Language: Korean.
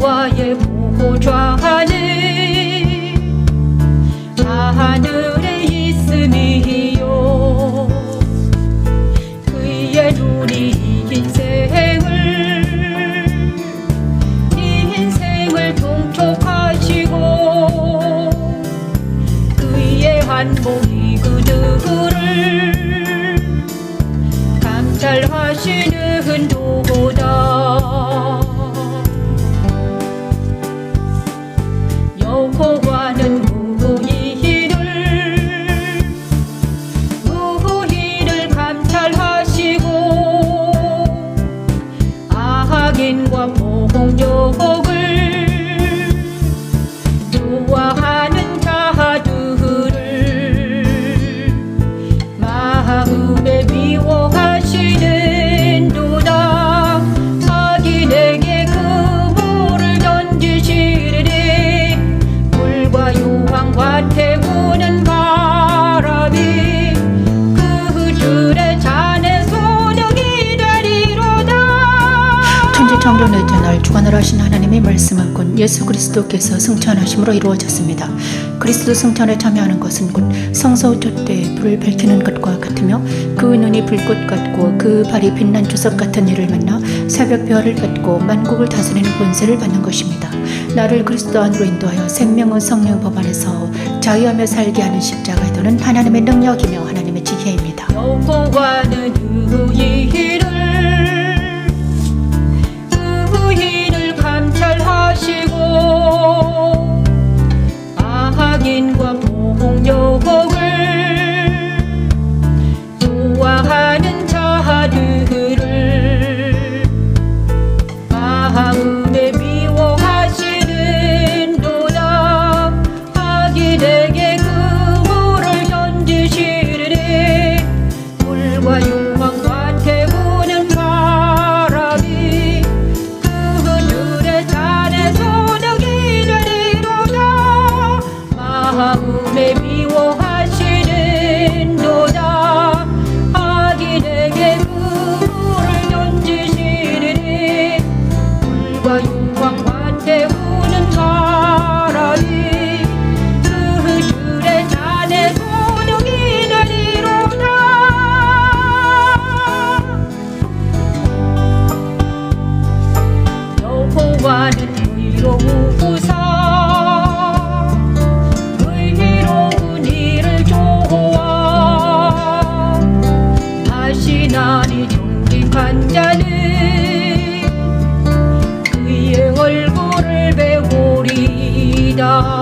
여호와의 보좌는 하늘에 있음이요. 그의 눈이 인생을 인생을 통촉하시고 그의 한복이 그들을 감찰하시는 도구 천지창조의 전날 주관을 하신 하나님의 말씀은 곧 예수 그리스도께서 승천하심으로 이루어졌습니다. 그리스도 승천에 참여하는 것은 곧 성소조 때 불을 밝히는 것과 같으며 그 눈이 불꽃 같고 그 발이 빛난 주석 같은 일을 만나 새벽 별을 받고 만국을 다스리는 권세를 받는 것입니다. 나를 그리스도 안으로 인도하여 생명의 성령 법 안에서 자유하며 살게 하는 십자가의 도는 하나님의 능력이며 하나님의 지혜입니다. dog.